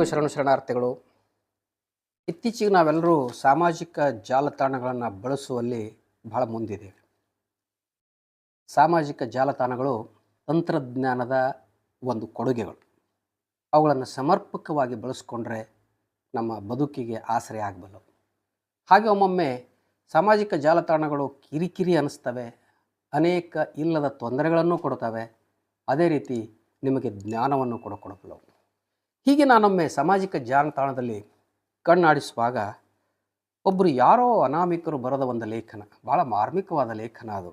ಎಲ್ಲರಿಗೂ ಶರಣ ಶರಣಾರ್ಥಿಗಳು, ಇತ್ತೀಚೆಗೆ ನಾವೆಲ್ಲರೂ ಸಾಮಾಜಿಕ ಜಾಲತಾಣಗಳನ್ನು ಬಳಸುವಲ್ಲಿ ಬಹಳ ಮುಂದಿದ್ದೇವೆ ಸಾಮಾಜಿಕ ಜಾಲತಾಣಗಳು ತಂತ್ರಜ್ಞಾನದ ಒಂದು ಕೊಡುಗೆಗಳು. ಅವುಗಳನ್ನು ಸಮರ್ಪಕವಾಗಿ ಬಳಸ್ಕೊಂಡ್ರೆ ನಮ್ಮ ಬದುಕಿಗೆ ಆಸರೆ ಆಗಬಲ್ಲವು ಹಾಗೆ ಒಮ್ಮೊಮ್ಮೆ ಸಾಮಾಜಿಕ ಜಾಲತಾಣಗಳು ಕಿರಿಕಿರಿ ಅನ್ನಿಸ್ತವೆ ಅನೇಕ ಇಲ್ಲದ ತೊಂದರೆಗಳನ್ನು ಕೊಡ್ತವೆ. ಅದೇ ರೀತಿ ನಿಮಗೆ ಜ್ಞಾನವನ್ನು ಕೂಡ ಕೊಡಬಲ್ಲವು ಹೀಗೆ ನಾನೊಮ್ಮೆ ಸಾಮಾಜಿಕ ಜಾಲತಾಣದಲ್ಲಿ ಕಣ್ಣಾಡಿಸುವಾಗ ಒಬ್ಬರು ಯಾರೋ ಅನಾಮಿಕರು ಬರೆದ ಒಂದು ಲೇಖನ ಭಾಳ ಮಾರ್ಮಿಕವಾದ ಲೇಖನ ಅದು.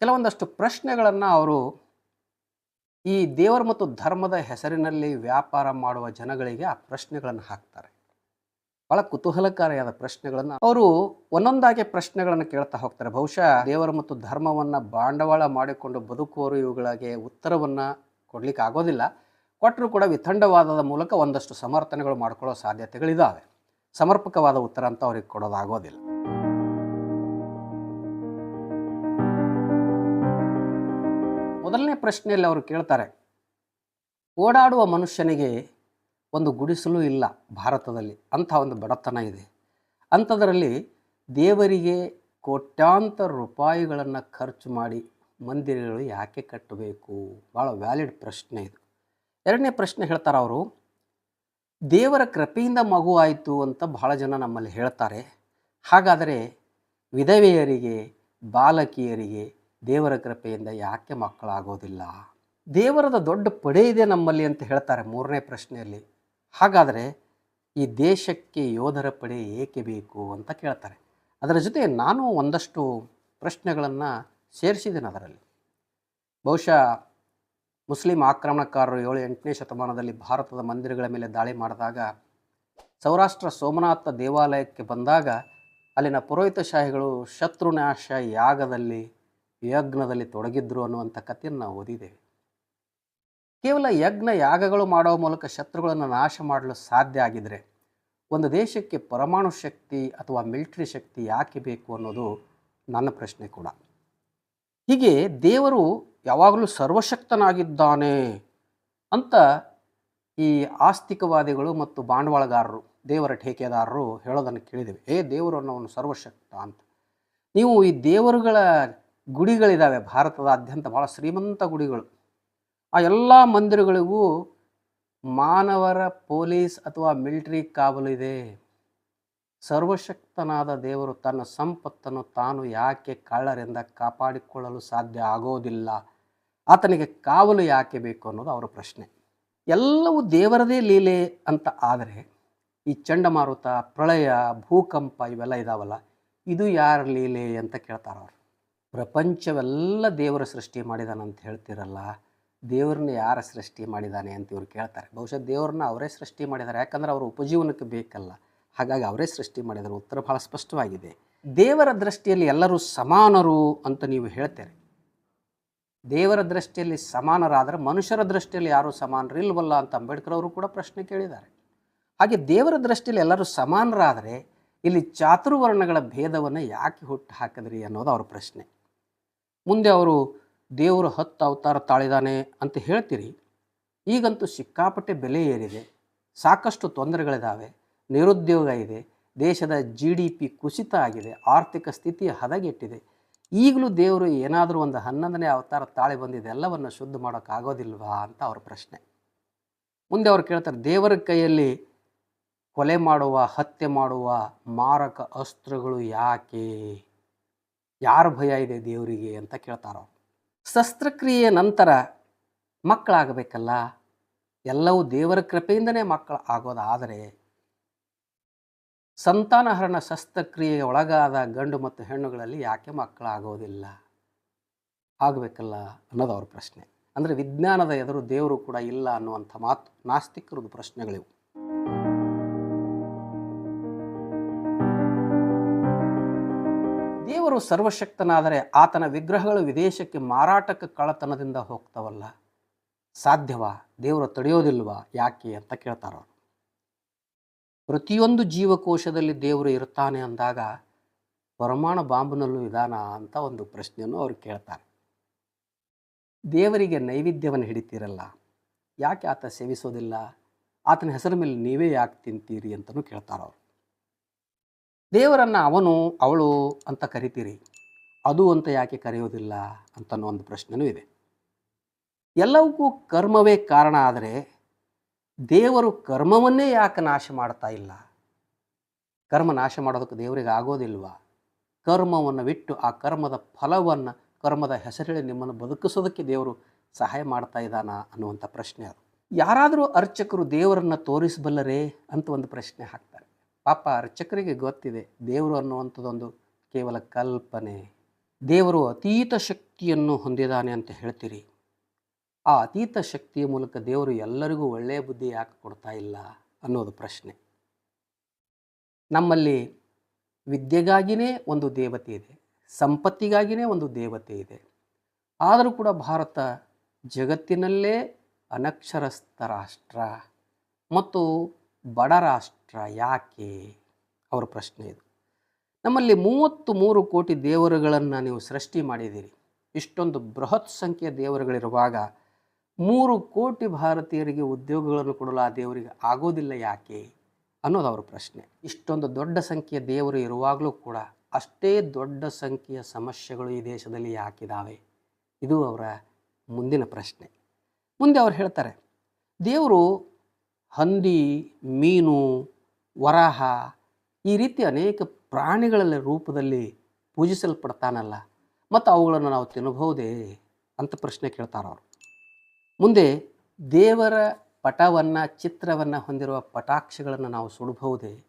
ಕೆಲವೊಂದಷ್ಟು ಪ್ರಶ್ನೆಗಳನ್ನು ಅವರು ಈ ದೇವರ ಮತ್ತು ಧರ್ಮದ ಹೆಸರಿನಲ್ಲಿ ವ್ಯಾಪಾರ ಮಾಡುವ ಜನಗಳಿಗೆ ಆ ಪ್ರಶ್ನೆಗಳನ್ನು ಹಾಕ್ತಾರೆ. ಭಾಳ ಕುತೂಹಲಕಾರಿಯಾದ ಪ್ರಶ್ನೆಗಳನ್ನು ಅವರು ಒಂದೊಂದಾಗಿ ಪ್ರಶ್ನೆಗಳನ್ನು ಕೇಳ್ತಾ ಹೋಗ್ತಾರೆ. ಬಹುಶಃ ದೇವರ ಮತ್ತು ಧರ್ಮವನ್ನು ಬಂಡವಾಳ ಮಾಡಿಕೊಂಡು ಬದುಕುವರು ಇವುಗಳಿಗೆ ಉತ್ತರವನ್ನು ಕೊಡಲಿಕ್ಕೆ ಆಗೋದಿಲ್ಲ ಕೊಟ್ಟರು ಕೂಡ ವಿಥಂಡವಾದದ ಮೂಲಕ ಒಂದಷ್ಟು ಸಮರ್ಥನೆಗಳು ಮಾಡಿಕೊಳ್ಳೋ ಸಾಧ್ಯತೆಗಳಿದ್ದಾವೆ ಸಮರ್ಪಕವಾದ ಉತ್ತರ ಅಂತ ಅವ್ರಿಗೆ ಕೊಡೋದಾಗೋದಿಲ್ಲ. ಮೊದಲನೇ ಪ್ರಶ್ನೆಯಲ್ಲಿ ಅವರು ಕೇಳ್ತಾರೆ, ಓಡಾಡುವ ಮನುಷ್ಯನಿಗೆ ಒಂದು ಗುಡಿಸಲು ಇಲ್ಲ ಭಾರತದಲ್ಲಿ, ಅಂಥ ಒಂದು ಬಡತನ ಇದೆ. ಅಂಥದ್ರಲ್ಲಿ ದೇವರಿಗೆ ಕೋಟ್ಯಾಂತರ ರೂಪಾಯಿಗಳನ್ನು ಖರ್ಚು ಮಾಡಿ ಮಂದಿರಗಳು ಯಾಕೆ ಕಟ್ಟಬೇಕು? ಭಾಳ ವ್ಯಾಲಿಡ್ ಪ್ರಶ್ನೆ ಇದು. ಎರಡನೇ ಪ್ರಶ್ನೆ ಹೇಳ್ತಾರೆ ಅವರು, ದೇವರ ಕೃಪೆಯಿಂದ ಮಗು ಆಯಿತು ಅಂತ ಬಹಳ ಜನ ನಮ್ಮಲ್ಲಿ ಹೇಳ್ತಾರೆ. ಹಾಗಾದರೆ ವಿಧವೆಯರಿಗೆ, ಬಾಲಕಿಯರಿಗೆ ದೇವರ ಕೃಪೆಯಿಂದ ಯಾಕೆ ಮಕ್ಕಳಾಗೋದಿಲ್ಲ? ದೇವರದ ದೊಡ್ಡ ಪಡೆ ಇದೆ ನಮ್ಮಲ್ಲಿ ಅಂತ ಹೇಳ್ತಾರೆ ಮೂರನೇ ಪ್ರಶ್ನೆಯಲ್ಲಿ. ಹಾಗಾದರೆ ಈ ದೇಶಕ್ಕೆ ಯೋಧರ ಪಡೆ ಏಕೆ ಬೇಕು ಅಂತ ಕೇಳ್ತಾರೆ. ಅದರ ಜೊತೆ ನಾನು ಒಂದಷ್ಟು ಪ್ರಶ್ನೆಗಳನ್ನು ಸೇರಿಸಿದ್ದೇನೆ ಅದರಲ್ಲಿ. ಬಹುಶಃ ಮುಸ್ಲಿಂ ಆಕ್ರಮಣಕಾರರು ಏಳು ಎಂಟನೇ ಶತಮಾನದಲ್ಲಿ ಭಾರತದ ಮಂದಿರಗಳ ಮೇಲೆ ದಾಳಿ ಮಾಡಿದಾಗ, ಸೌರಾಷ್ಟ್ರ ಸೋಮನಾಥ ದೇವಾಲಯಕ್ಕೆ ಬಂದಾಗ, ಅಲ್ಲಿನ ಪುರೋಹಿತಶಾಹಿಗಳು ಶತ್ರುನಾಶ ಯಾಗದಲ್ಲಿ, ಯಜ್ಞದಲ್ಲಿ ತೊಡಗಿದ್ರು ಅನ್ನುವಂಥ ಕಥೆಯನ್ನು ನಾವು ಓದಿದ್ದೇವೆ. ಕೇವಲ ಯಜ್ಞ ಯಾಗಗಳು ಮಾಡುವ ಮೂಲಕ ಶತ್ರುಗಳನ್ನು ನಾಶ ಮಾಡಲು ಸಾಧ್ಯ ಆಗಿದರೆ, ಒಂದು ದೇಶಕ್ಕೆ ಪರಮಾಣು ಶಕ್ತಿ ಅಥವಾ ಮಿಲಿಟರಿ ಶಕ್ತಿ ಯಾಕೆ ಬೇಕು ಅನ್ನೋದು ನನ್ನ ಪ್ರಶ್ನೆ ಕೂಡ. ಹೀಗೆ ದೇವರು ಯಾವಾಗಲೂ ಸರ್ವಶಕ್ತನಾಗಿದ್ದಾನೆ ಅಂತ ಈ ಆಸ್ತಿಕವಾದಿಗಳು ಮತ್ತು ಬಾಂಡವಾಳಗಾರರು, ದೇವರ ಠೇಕೆದಾರರು ಹೇಳೋದನ್ನು ಕೇಳಿದ್ದೇವೆ. ಏ ದೇವರು ಅನ್ನೋನು ಸರ್ವಶಕ್ತ ಅಂತ. ನೀವು ಈ ದೇವರುಗಳ ಗುಡಿಗಳಿದ್ದಾವೆ, ಭಾರತದಾದ್ಯಂತ ಭಾಳ ಶ್ರೀಮಂತ ಗುಡಿಗಳು. ಆ ಎಲ್ಲ ಮಂದಿರಗಳಿಗೂ ಮಾನವರ ಪೊಲೀಸ್ ಅಥವಾ ಮಿಲಿಟರಿ ಕಾವಲು ಇದೆ. ಸರ್ವಶಕ್ತನಾದ ದೇವರು ತನ್ನ ಸಂಪತ್ತನ್ನು ತಾನು ಯಾಕೆ ಕಳ್ಳರಿಂದ ಕಾಪಾಡಿಕೊಳ್ಳಲು ಸಾಧ್ಯ ಆಗೋದಿಲ್ಲ? ಆತನಿಗೆ ಕಾವಲು ಯಾಕೆ ಬೇಕು ಅನ್ನೋದು ಅವರ ಪ್ರಶ್ನೆ. ಎಲ್ಲವೂ ದೇವರದೇ ಲೀಲೆ ಅಂತ ಆದರೆ ಈ ಚಂಡಮಾರುತ, ಪ್ರಳಯ, ಭೂಕಂಪ ಇವೆಲ್ಲ ಇದಾವಲ್ಲ, ಇದು ಯಾರ ಲೀಲೆ ಅಂತ ಕೇಳ್ತಾರೆ ಅವರು. ಪ್ರಪಂಚವೆಲ್ಲ ದೇವರ ಸೃಷ್ಟಿ ಮಾಡಿದಾನಂತ ಹೇಳ್ತಿರಲ್ಲ, ದೇವ್ರನ್ನ ಯಾರ ಸೃಷ್ಟಿ ಮಾಡಿದ್ದಾನೆ ಅಂತ ಇವ್ರು ಕೇಳ್ತಾರೆ. ಬಹುಶಃ ದೇವ್ರನ್ನ ಅವರೇ ಸೃಷ್ಟಿ ಮಾಡಿದ್ದಾರೆ ಯಾಕಂದ್ರೆ ಅವರು ಉಪಜೀವನಕ್ಕೆ ಬೇಕಲ್ಲ. ಹಾಗಾಗಿ ಅವರೇ ಸೃಷ್ಟಿ ಮಾಡಿದರು. ಉತ್ತರ ಬಹಳ ಸ್ಪಷ್ಟವಾಗಿದೆ. ದೇವರ ದೃಷ್ಟಿಯಲ್ಲಿ ಎಲ್ಲರೂ ಸಮಾನರು ಅಂತ ನೀವು ಹೇಳ್ತೀರಿ. ದೇವರ ದೃಷ್ಟಿಯಲ್ಲಿ ಸಮಾನರಾದರೆ ಮನುಷ್ಯರ ದೃಷ್ಟಿಯಲ್ಲಿ ಯಾರೂ ಸಮಾನರು ಇಲ್ವಲ್ಲ ಅಂತ ಅಂಬೇಡ್ಕರ್ ಅವರು ಕೂಡ ಪ್ರಶ್ನೆ ಕೇಳಿದ್ದಾರೆ. ಹಾಗೆ ದೇವರ ದೃಷ್ಟಿಯಲ್ಲಿ ಎಲ್ಲರೂ ಸಮಾನರಾದರೆ ಇಲ್ಲಿ ಚಾತುರ್ವರ್ಣಗಳ ಭೇದವನ್ನು ಯಾಕೆ ಹುಟ್ಟು ಹಾಕಿದ್ರಿ ಅನ್ನೋದು ಅವರ ಪ್ರಶ್ನೆ. ಮುಂದೆ ಅವರು ದೇವರು ಹತ್ತು ಅವತಾರ ತಾಳಿದಾನೆ ಅಂತ ಹೇಳ್ತೀರಿ. ಈಗಂತೂ ಸಿಕ್ಕಾಪಟ್ಟೆ ಬೆಲೆ ಏರಿದೆ. ಸಾಕಷ್ಟು ತೊಂದರೆಗಳಿದ್ದಾವೆ ನಿರುದ್ಯೋಗ ಇದೆ, ದೇಶದ ಜಿ ಡಿ ಪಿ ಕುಸಿತ ಆಗಿದೆ, ಆರ್ಥಿಕ ಸ್ಥಿತಿ ಹದಗೆಟ್ಟಿದೆ. ಈಗಲೂ ದೇವರು ಏನಾದರೂ ಒಂದು ಹನ್ನೊಂದನೇ ಅವತಾರ ತಾಳಿ ಬಂದಿದೆ, ಎಲ್ಲವನ್ನು ಶುದ್ಧ ಮಾಡೋಕ್ಕಾಗೋದಿಲ್ವಾ ಅಂತ ಅವ್ರ ಪ್ರಶ್ನೆ. ಮುಂದೆ ಅವ್ರು ಕೇಳ್ತಾರೆ, ದೇವರ ಕೈಯಲ್ಲಿ ಕೊಲೆ ಮಾಡುವ, ಹತ್ಯೆ ಮಾಡುವ ಮಾರಕ ಅಸ್ತ್ರಗಳು ಯಾಕೆ? ಯಾರ ಭಯ ಇದೆ ದೇವರಿಗೆ ಅಂತ ಕೇಳ್ತಾರ ಶಸ್ತ್ರಕ್ರಿಯೆ ನಂತರ ಮಕ್ಕಳಾಗಬೇಕಲ್ಲ ಎಲ್ಲವೂ ದೇವರ ಕೃಪೆಯಿಂದನೇ ಮಕ್ಕಳು ಆಗೋದಾದರೆ ಸಂತಾನಹರಣ ಶಸ್ತ್ರಕ್ರಿಯೆಗೆ ಒಳಗಾದ ಗಂಡು ಮತ್ತು ಹೆಣ್ಣುಗಳಲ್ಲಿ ಯಾಕೆ ಮಕ್ಕಳಾಗೋದಿಲ್ಲ? ಆಗಬೇಕಲ್ಲ ಅನ್ನೋದು ಅವ್ರ ಪ್ರಶ್ನೆ. ಅಂದರೆ ವಿಜ್ಞಾನದ ಎದುರು ದೇವರು ಕೂಡ ಇಲ್ಲ ಅನ್ನುವಂಥ ಮಾತು ನಾಸ್ತಿಕರದ್ದು ಪ್ರಶ್ನೆಗಳಿವು. ದೇವರು ಸರ್ವಶಕ್ತನಾದರೆ ಆತನ ವಿಗ್ರಹಗಳು ವಿದೇಶಕ್ಕೆ ಮಾರಾಟಕ್ಕೆ ಕಳ್ಳತನದಿಂದ ಹೋಗ್ತಾವಲ್ಲ? ಸಾಧ್ಯವಾ? ದೇವರು ತಡೆಯೋದಿಲ್ವಾ? ಯಾಕೆ ಅಂತ ಕೇಳ್ತಾರೆ ಅವರು ಪ್ರತಿಯೊಂದು ಜೀವಕೋಶದಲ್ಲಿ ದೇವರು ಇರ್ತಾನೆ ಅಂದಾಗ ಪರಮಾಣು ಬಾಂಬ್ನಲ್ಲೂ ಇದಾನ ಅಂತ ಒಂದು ಪ್ರಶ್ನೆಯನ್ನು ಅವರು ಕೇಳ್ತಾರೆ. ದೇವರಿಗೆ ನೈವೇದ್ಯವನ್ನು ಹಿಡಿತೀರಲ್ಲ, ಯಾಕೆ ಆತ ಸೇವಿಸೋದಿಲ್ಲ? ಆತನ ಹೆಸರ ಮೇಲೆ ನೀವೇ ಯಾಕೆ ತಿಂತೀರಿ ಅಂತಲೂ ಕೇಳ್ತಾರೆ ಅವರು. ದೇವರನ್ನು ಅವನು, ಅವಳು ಅಂತ ಕರಿತೀರಿ, ಅದು ಅಂತ ಯಾಕೆ ಕರೆಯೋದಿಲ್ಲ ಅಂತನೋ ಒಂದು ಪ್ರಶ್ನೆನೂ ಇದೆ. ಎಲ್ಲವಕ್ಕೂ ಕರ್ಮವೇ ಕಾರಣ ಆದರೆ ದೇವರು ಕರ್ಮವನ್ನೇ ಯಾಕೆ ನಾಶ ಮಾಡ್ತಾ ಇಲ್ಲ? ಕರ್ಮ ನಾಶ ಮಾಡೋದಕ್ಕೆ ದೇವರಿಗೆ ಆಗೋದಿಲ್ವಾ? ಕರ್ಮವನ್ನು ಬಿಟ್ಟು ಆ ಕರ್ಮದ ಫಲವನ್ನು, ಕರ್ಮದ ಹೆಸರೇಳಿ ನಿಮ್ಮನ್ನು ಬದುಕಿಸೋದಕ್ಕೆ ದೇವರು ಸಹಾಯ ಮಾಡ್ತಾ ಇದ್ದಾನ ಅನ್ನುವಂಥ ಪ್ರಶ್ನೆ ಅದು. ಯಾರಾದರೂ ಅರ್ಚಕರು ದೇವರನ್ನು ತೋರಿಸಬಲ್ಲರೇ ಅಂತ ಒಂದು ಪ್ರಶ್ನೆ ಹಾಕ್ತಾರೆ. ಪಾಪ ಅರ್ಚಕರಿಗೆ ಗೊತ್ತಿದೆ, ದೇವರು ಅನ್ನುವಂಥದ್ದೊಂದು ಕೇವಲ ಕಲ್ಪನೆ. ದೇವರು ಅತೀತ ಶಕ್ತಿಯನ್ನು ಹೊಂದಿದ್ದಾನೆ ಅಂತ ಹೇಳ್ತೀರಿ. ಆ ಅತೀತ ಶಕ್ತಿಯ ಮೂಲಕ ದೇವರು ಎಲ್ಲರಿಗೂ ಒಳ್ಳೆಯ ಬುದ್ಧಿ ಯಾಕೆ ಕೊಡ್ತಾ ಇಲ್ಲ ಅನ್ನೋದು ಪ್ರಶ್ನೆ. ನಮ್ಮಲ್ಲಿ ವಿದ್ಯೆಗಾಗಿಯೇ ಒಂದು ದೇವತೆ ಇದೆ ಸಂಪತ್ತಿಗಾಗಿಯೇ ಒಂದು ದೇವತೆ ಇದೆ. ಆದರೂ ಕೂಡ ಭಾರತ ಜಗತ್ತಿನಲ್ಲೇ ಅನಕ್ಷರಸ್ಥ ರಾಷ್ಟ್ರ ಮತ್ತು ಬಡ ರಾಷ್ಟ್ರ ಯಾಕೆ? ಅವರ ಪ್ರಶ್ನೆ ಇದು. ನಮ್ಮಲ್ಲಿ ಮೂವತ್ತು ಮೂರು ಕೋಟಿ ದೇವರುಗಳನ್ನು ನೀವು ಸೃಷ್ಟಿ ಮಾಡಿದ್ದೀರಿ. ಇಷ್ಟೊಂದು ಬೃಹತ್ ಸಂಖ್ಯೆಯ ದೇವರುಗಳಿರುವಾಗ ಮೂರು ಕೋಟಿ ಭಾರತೀಯರಿಗೆ ಉದ್ಯೋಗಗಳನ್ನು ಕೊಡಲು ಆ ದೇವರಿಗೆ ಆಗೋದಿಲ್ಲ ಯಾಕೆ ಅನ್ನೋದು ಅವರ ಪ್ರಶ್ನೆ. ಇಷ್ಟೊಂದು ದೊಡ್ಡ ಸಂಖ್ಯೆಯ ದೇವರು ಇರುವಾಗಲೂ ಕೂಡ ಅಷ್ಟೇ ದೊಡ್ಡ ಸಂಖ್ಯೆಯ ಸಮಸ್ಯೆಗಳು ಈ ದೇಶದಲ್ಲಿ ಯಾಕಿದಾವೆ? ಇದು ಅವರ ಮುಂದಿನ ಪ್ರಶ್ನೆ. ಮುಂದೆ ಅವ್ರು ಹೇಳ್ತಾರೆ, ದೇವರು ಹಂದಿ, ಮೀನು, ವರಾಹ ಈ ರೀತಿ ಅನೇಕ ಪ್ರಾಣಿಗಳ ರೂಪದಲ್ಲಿ ಪೂಜಿಸಲ್ಪಡ್ತಾನಲ್ಲ, ಮತ್ತು ಅವುಗಳನ್ನು ನಾವು ತಿನ್ನಬಹುದೇ ಅಂತ ಪ್ರಶ್ನೆ ಕೇಳ್ತಾರೆ ಅವರು ಮುಂದೆ ದೇವರ ಪಟವನ್ನು, ಚಿತ್ರವನ್ನು ಹೊಂದಿರುವ ಪಟಾಕ್ಷಗಳನ್ನು ನಾವು ಸುಡಬಹುದೇ?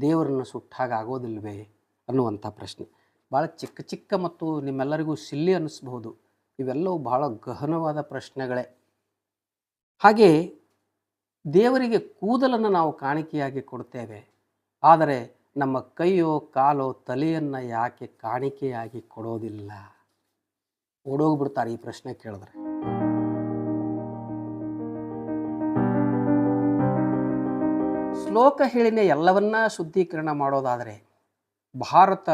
ದೇವರನ್ನು ಸುಟ್ಟಾಗ ಆಗೋದಿಲ್ವೇ? ಅನ್ನುವಂಥ ಪ್ರಶ್ನೆ. ಭಾಳ ಚಿಕ್ಕ ಚಿಕ್ಕ ಮತ್ತು ನಿಮ್ಮೆಲ್ಲರಿಗೂ ಸಿಲ್ಲಿ ಅನ್ನಿಸ್ಬಹುದು. ಇವೆಲ್ಲವೂ ಬಹಳ ಗಹನವಾದ ಪ್ರಶ್ನೆಗಳೇ. ಹಾಗೆ ದೇವರಿಗೆ ಕೂದಲನ್ನು ನಾವು ಕಾಣಿಕೆಯಾಗಿ ಕೊಡ್ತೇವೆ. ಆದರೆ ನಮ್ಮ ಕೈಯೋ, ಕಾಲೋ, ತಲೆಯನ್ನು ಯಾಕೆ ಕಾಣಿಕೆಯಾಗಿ ಕೊಡೋದಿಲ್ಲ? ಓಡೋಗ್ಬಿಡ್ತಾರೆ ಈ ಪ್ರಶ್ನೆ ಕೇಳಿದ್ರೆ. ಶ್ಲೋಕ ಹೇಳಿನೇ ಎಲ್ಲವನ್ನ ಶುದ್ಧೀಕರಣ ಮಾಡೋದಾದರೆ ಭಾರತ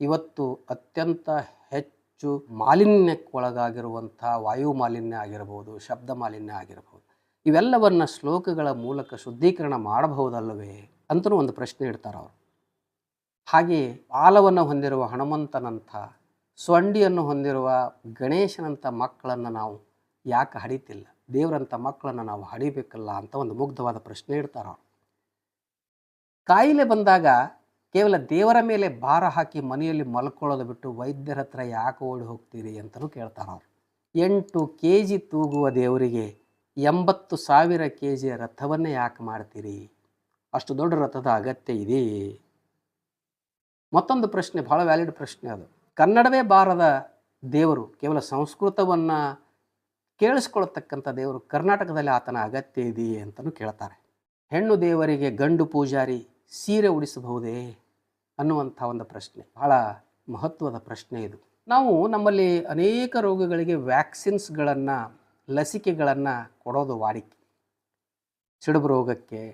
ಇವತ್ತು ಅತ್ಯಂತ ಹೆಚ್ಚು ಮಾಲಿನ್ಯಕ್ಕೊಳಗಾಗಿರುವಂಥ ವಾಯು ಮಾಲಿನ್ಯ ಆಗಿರಬಹುದು ಶಬ್ದ ಮಾಲಿನ್ಯ ಆಗಿರಬಹುದು ಇವೆಲ್ಲವನ್ನ ಶ್ಲೋಕಗಳ ಮೂಲಕ ಶುದ್ಧೀಕರಣ ಮಾಡಬಹುದಲ್ಲವೇ ಅಂತಲೂ ಒಂದು ಪ್ರಶ್ನೆ ಇಡ್ತಾರೆ ಅವರು. ಹಾಗೆಯೇ ಬಾಲವನ್ನು ಹೊಂದಿರುವ ಹನುಮಂತನಂಥ ಸೊಂಡಿಯನ್ನು ಹೊಂದಿರುವ ಗಣೇಶನಂಥ ಮಕ್ಕಳನ್ನು ನಾವು ಯಾಕೆ ಹಡಿತಿಲ್ಲ ದೇವರಂಥ ಮಕ್ಕಳನ್ನು ನಾವು ಹಡಿಬೇಕಲ್ಲ ಅಂತ ಒಂದು ಮುಗ್ಧವಾದ ಪ್ರಶ್ನೆ ಇಡ್ತಾರೆ ಅವರು. ಕಾಯಿಲೆ ಬಂದಾಗ ಕೇವಲ ದೇವರ ಮೇಲೆ ಭಾರ ಹಾಕಿ ಮನೆಯಲ್ಲಿ ಮಲ್ಕೊಳ್ಳೋದು ಬಿಟ್ಟು ವೈದ್ಯರ ಹತ್ರ ಯಾಕೆ ಓಡಿ ಹೋಗ್ತೀರಿ ಅಂತಲೂ ಕೇಳ್ತಾರೆ ಅವರು. ಎಂಟು ಕೆ ಜಿ ತೂಗುವ ದೇವರಿಗೆ ಎಂಬತ್ತು ಸಾವಿರ ಕೆ ಜಿಯ ರಥವನ್ನೇ ಯಾಕೆ ಮಾಡ್ತೀರಿ? ಅಷ್ಟು ದೊಡ್ಡ ರಥದ ಅಗತ್ಯ ಇದೆ ಮತ್ತೊಂದು ಪ್ರಶ್ನೆ ಭಾಳ ವ್ಯಾಲಿಡ್ ಪ್ರಶ್ನೆ ಅದು. ಕನ್ನಡವೇ ಬಾರದ ದೇವರು, ಕೇವಲ ಸಂಸ್ಕೃತವನ್ನು ಕೇಳಿಸ್ಕೊಳ್ತಕ್ಕಂಥ ದೇವರು ಕರ್ನಾಟಕದಲ್ಲಿ ಆತನ ಅಗತ್ಯ ಇದೆಯೇ ಅಂತಲೂ ಕೇಳ್ತಾರೆ. ಹೆಣ್ಣು ದೇವರಿಗೆ ಗಂಡು ಪೂಜಾರಿ ಸೀರೆ ಉಡಿಸಬಹುದೇ ಅನ್ನುವಂಥ ಒಂದು ಪ್ರಶ್ನೆ. ಬಹಳ ಮಹತ್ವದ ಪ್ರಶ್ನೆ ಇದು. ನಾವು ನಮ್ಮಲ್ಲಿ ಅನೇಕ ರೋಗಗಳಿಗೆ ವ್ಯಾಕ್ಸಿನ್ಸ್ಗಳನ್ನು, ಲಸಿಕೆಗಳನ್ನು ಕೊಡೋದು ವಾಡಿಕೆ. ಸಿಡುಬು ರೋಗಕ್ಕೆ,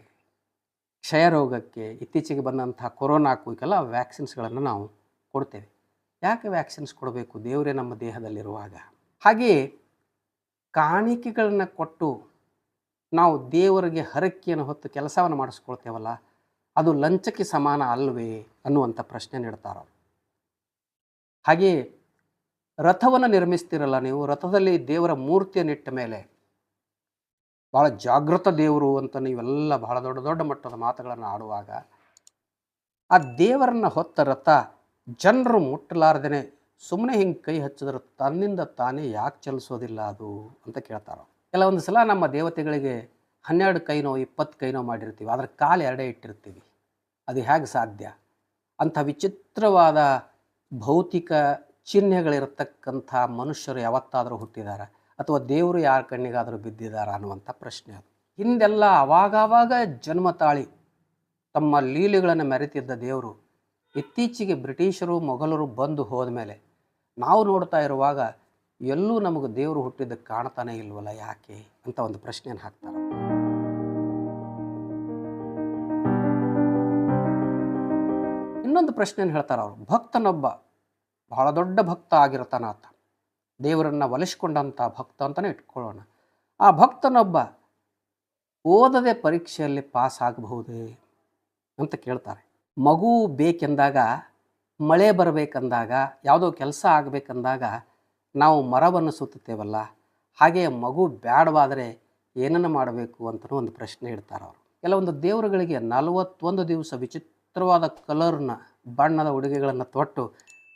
ಕ್ಷಯ ರೋಗಕ್ಕೆ, ಇತ್ತೀಚೆಗೆ ಬಂದಂಥ ಕೊರೋನಾಕ್ಕೂ ಇದೆಲ್ಲ ವ್ಯಾಕ್ಸಿನ್ಸ್ಗಳನ್ನು ನಾವು ಕೊಡ್ತೇವೆ. ಯಾಕೆ ವ್ಯಾಕ್ಸಿನ್ಸ್ ಕೊಡಬೇಕು ದೇವರೇ ನಮ್ಮ ದೇಹದಲ್ಲಿರುವಾಗ? ಹಾಗೆಯೇ ಕಾಣಿಕೆಗಳನ್ನು ಕೊಟ್ಟು ನಾವು ದೇವರಿಗೆ ಹರಕೆಯನ್ನು ಹೊತ್ತು ಕೆಲಸವನ್ನು ಮಾಡಿಸ್ಕೊಳ್ತೇವಲ್ಲ ಅದು ಲಂಚಕ್ಕೆ ಸಮಾನ ಅಲ್ವೇ ಅನ್ನುವಂಥ ಪ್ರಶ್ನೆ ನೀಡ್ತಾರೆ ಹಾಗೆಯೇ ರಥವನ್ನು ನಿರ್ಮಿಸ್ತಿರಲ್ಲ ನೀವು, ರಥದಲ್ಲಿ ದೇವರ ಮೂರ್ತಿಯನ್ನಿಟ್ಟ ಮೇಲೆ ಭಾಳ ಜಾಗೃತ ದೇವರು ಅಂತ ನೀವೆಲ್ಲ ಬಹಳ ದೊಡ್ಡ ದೊಡ್ಡ ಮಟ್ಟದ ಮಾತುಗಳನ್ನು ಆಡುವಾಗ ಆ ದೇವರನ್ನ ಹೊತ್ತ ರಥ ಜನರು ಮುಟ್ಟಲಾರ್ದೇ ಸುಮ್ಮನೆ ಹಿಂಗೆ ಕೈ ಹಚ್ಚಿದ್ರೆ ತನ್ನಿಂದ ತಾನೇ ಯಾಕೆ ಚಲಿಸೋದಿಲ್ಲ ಅದು ಅಂತ ಕೇಳ್ತಾರೆ ಕೆಲವೊಂದು ಸಲ ನಮ್ಮ ದೇವತೆಗಳಿಗೆ ಹನ್ನೆರಡು ಕೈನೋ, ಇಪ್ಪತ್ತು ಕೈನೋ ಮಾಡಿರ್ತೀವಿ. ಅದರ ಕಾಲು ಎರಡೇ ಇಟ್ಟಿರ್ತೀವಿ. ಅದು ಹೇಗೆ ಸಾಧ್ಯ? ಅಂಥ ವಿಚಿತ್ರವಾದ ಭೌತಿಕ ಚಿಹ್ನೆಗಳಿರತಕ್ಕಂಥ ಮನುಷ್ಯರು ಯಾವತ್ತಾದರೂ ಹುಟ್ಟಿದ್ದಾರೆ ಅಥವಾ ದೇವರು ಯಾರ ಕಣ್ಣಿಗಾದರೂ ಬಿದ್ದಿದ್ದಾರೆ ಅನ್ನುವಂಥ ಪ್ರಶ್ನೆ ಅದು. ಹಿಂದೆಲ್ಲ ಅವಾಗವಾಗ ಜನ್ಮ ತಾಳಿ, ತಮ್ಮ ಲೀಲೆಗಳನ್ನು ಮೆರೆತಿದ್ದ ದೇವರು ಇತ್ತೀಚೆಗೆ ಬ್ರಿಟಿಷರು, ಮೊಘಲರು ಬಂದು ಹೋದ್ಮೇಲೆ ನಾವು ನೋಡ್ತಾ ಇರುವಾಗ ಎಲ್ಲೂ ನಮಗೆ ದೇವರು ಹುಟ್ಟಿದ್ದಕ್ಕೆ ಕಾಣ್ತಾನೆ ಇಲ್ವಲ್ಲ ಯಾಕೆ ಅಂತ ಒಂದು ಪ್ರಶ್ನೆಯನ್ನು ಹಾಕ್ತಾರೆ. ಇನ್ನೊಂದು ಪ್ರಶ್ನೆಯನ್ನು ಹೇಳ್ತಾರೆ ಅವರು. ಭಕ್ತನೊಬ್ಬ ಬಹಳ ದೊಡ್ಡ ಭಕ್ತ ಆಗಿರ್ತಾನ ಆತ. ದೇವರನ್ನು ಒಲಿಸ್ಕೊಂಡಂಥ ಭಕ್ತ ಅಂತಲೇ ಇಟ್ಕೊಳ್ಳೋಣ. ಆ ಭಕ್ತನೊಬ್ಬ ಓದದೆ ಪರೀಕ್ಷೆಯಲ್ಲಿ ಪಾಸ್ ಆಗಬಹುದೇ ಅಂತ ಕೇಳ್ತಾರೆ. ಮಗು ಬೇಕೆಂದಾಗ, ಮಳೆ ಬರಬೇಕಂದಾಗ, ಯಾವುದೋ ಕೆಲಸ ಆಗಬೇಕಂದಾಗ ನಾವು ಮರವನ್ನು ಸುತ್ತುತ್ತೇವಲ್ಲ ಹಾಗೆ ಮಗು ಬ್ಯಾಡವಾದರೆ ಏನನ್ನು ಮಾಡಬೇಕು ಅಂತಲೂ ಒಂದು ಪ್ರಶ್ನೆ ಇಡ್ತಾರೆ ಅವರು. ಕೆಲವೊಂದು ದೇವರುಗಳಿಗೆ ನಲವತ್ತೊಂದು ದಿವಸ ವಿಚಿತ್ರವಾದ ಕಲರ್ನ ಬಣ್ಣದ ಉಡುಗೆಗಳನ್ನು ತೊಟ್ಟು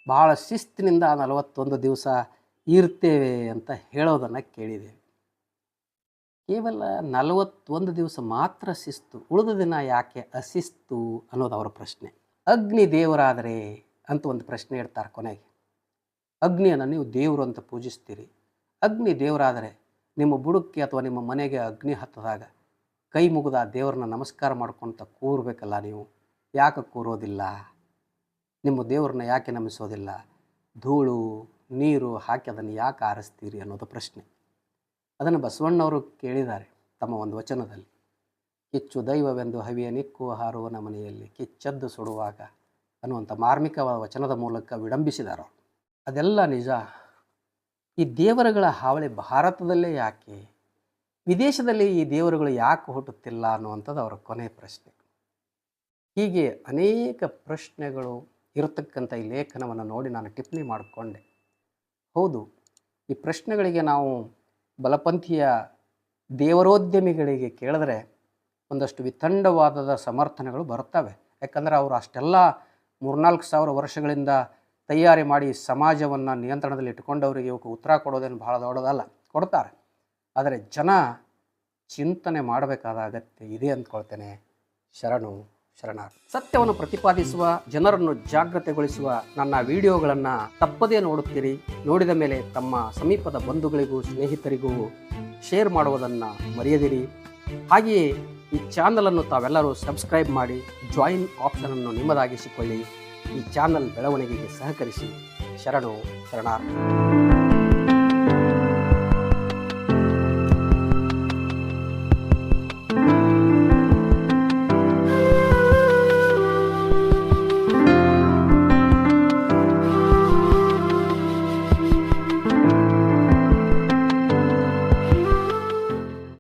ಬಹಳ ಶಿಸ್ತಿನಿಂದ ನಲವತ್ತೊಂದು ದಿವಸ ಇರ್ತೇವೆ ಅಂತ ಹೇಳೋದನ್ನು ಕೇಳಿದ್ದೇವೆ ಕೇವಲ ನಲವತ್ತೊಂದು ದಿವಸ ಮಾತ್ರ ಶಿಸ್ತು, ಉಳಿದ ದಿನ ಯಾಕೆ ಅಶಿಸ್ತು ಅನ್ನೋದು ಅವರ ಪ್ರಶ್ನೆ. ಅಗ್ನಿ ದೇವರಾದರೆ ಅಂತ ಒಂದು ಪ್ರಶ್ನೆ ಇಡ್ತಾರೆ ಕೊನೆಗೆ. ಅಗ್ನಿಯನ್ನು ನೀವು ದೇವರು ಅಂತ ಪೂಜಿಸ್ತೀರಿ. ಅಗ್ನಿ ದೇವರಾದರೆ ನಿಮ್ಮ ಬುಡಕ್ಕೆ ಅಥವಾ ನಿಮ್ಮ ಮನೆಗೆ ಅಗ್ನಿ ಹತ್ತದಾಗ ಕೈ ಮುಗಿದ ದೇವ್ರನ್ನ ನಮಸ್ಕಾರ ಮಾಡ್ಕೊತ ಕೂರಬೇಕಲ್ಲ ನೀವು. ಯಾಕೆ ಕೂರೋದಿಲ್ಲ? ನಿಮ್ಮ ದೇವರನ್ನ ಯಾಕೆ ನಮಿಸೋದಿಲ್ಲ ಧೂಳು, ನೀರು ಹಾಕಿ ಅದನ್ನು ಯಾಕೆ ಆರಿಸ್ತೀರಿ ಅನ್ನೋದು ಪ್ರಶ್ನೆ. ಅದನ್ನು ಬಸವಣ್ಣವರು ಕೇಳಿದ್ದಾರೆ ತಮ್ಮ ಒಂದು ವಚನದಲ್ಲಿ. ಕಿಚ್ಚು ದೈವವೆಂದು ಹವಿಯ ನಿಕ್ಕು ಹಾರುವನ ಮನೆಯಲ್ಲಿ ಕಿಚ್ಚದ್ದು ಸುಡುವಾಗ ಅನ್ನುವಂಥ ಮಾರ್ಮಿಕ ವಚನದ ಮೂಲಕ ವಿಡಂಬಿಸಿದರು ಅದೆಲ್ಲ ನಿಜ. ಈ ದೇವರುಗಳ ಹಾವಳಿ ಭಾರತದಲ್ಲೇ ಯಾಕೆ? ವಿದೇಶದಲ್ಲಿ ಈ ದೇವರುಗಳು ಯಾಕೆ ಹುಟ್ಟುತ್ತಿಲ್ಲ ಅನ್ನುವಂಥದ್ದು ಅವರ ಕೊನೆ ಪ್ರಶ್ನೆ. ಹೀಗೆ ಅನೇಕ ಪ್ರಶ್ನೆಗಳು ಇರತಕ್ಕಂಥ ಈ ಲೇಖನವನ್ನು ನೋಡಿ ನಾನು ಟಿಪ್ಪಣಿ ಮಾಡಿಕೊಂಡೆ. ಹೌದು, ಈ ಪ್ರಶ್ನೆಗಳಿಗೆ ನಾವು ಬಲಪಂಥೀಯ ದೇವರೋದ್ಯಮಿಗಳಿಗೆ ಕೇಳಿದ್ರೆ ಒಂದಷ್ಟು ವಿತಂಡವಾದದ ಸಮರ್ಥನೆಗಳು ಬರ್ತವೆ ಯಾಕಂದರೆ ಅವರು ಅಷ್ಟೆಲ್ಲ ಮೂರ್ನಾಲ್ಕು ಸಾವಿರ ವರ್ಷಗಳಿಂದ ತಯಾರಿ ಮಾಡಿ ಸಮಾಜವನ್ನು ನಿಯಂತ್ರಣದಲ್ಲಿ ಇಟ್ಕೊಂಡವರಿಗೆ ಇವಕ್ಕೆ ಉತ್ತರ ಕೊಡೋದೇನು ಭಾಳ ದೊಡ್ಡದಲ್ಲ. ಕೊಡ್ತಾರೆ. ಆದರೆ ಜನ ಚಿಂತನೆ ಮಾಡಬೇಕಾದ ಅಗತ್ಯ ಇದೆ ಅಂದ್ಕೊಳ್ತೇನೆ. ಶರಣು. ಶರಣಾರ್ಥಿ. ಸತ್ಯವನ್ನು ಪ್ರತಿಪಾದಿಸುವ, ಜನರನ್ನು ಜಾಗೃತೆಗೊಳಿಸುವ ನನ್ನ ವಿಡಿಯೋಗಳನ್ನು ತಪ್ಪದೇ ನೋಡುತ್ತೀರಿ. ನೋಡಿದ ಮೇಲೆ ತಮ್ಮ ಸಮೀಪದ ಬಂಧುಗಳಿಗೂ, ಸ್ನೇಹಿತರಿಗೂ ಶೇರ್ ಮಾಡುವುದನ್ನು ಮರೆಯದಿರಿ. ಹಾಗೆಯೇ ಈ ಚಾನಲನ್ನು ತಾವೆಲ್ಲರೂ ಸಬ್ಸ್ಕ್ರೈಬ್ ಮಾಡಿ, ಜಾಯಿನ್ ಆಪ್ಷನನ್ನು ನಿಮ್ಮದಾಗಿಸಿಕೊಳ್ಳಿ. ಈ ಚಾನಲ್ ಬೆಳವಣಿಗೆಗೆ ಸಹಕರಿಸಿ. ಶರಣು ಶರಣಾರ್ಥಿ.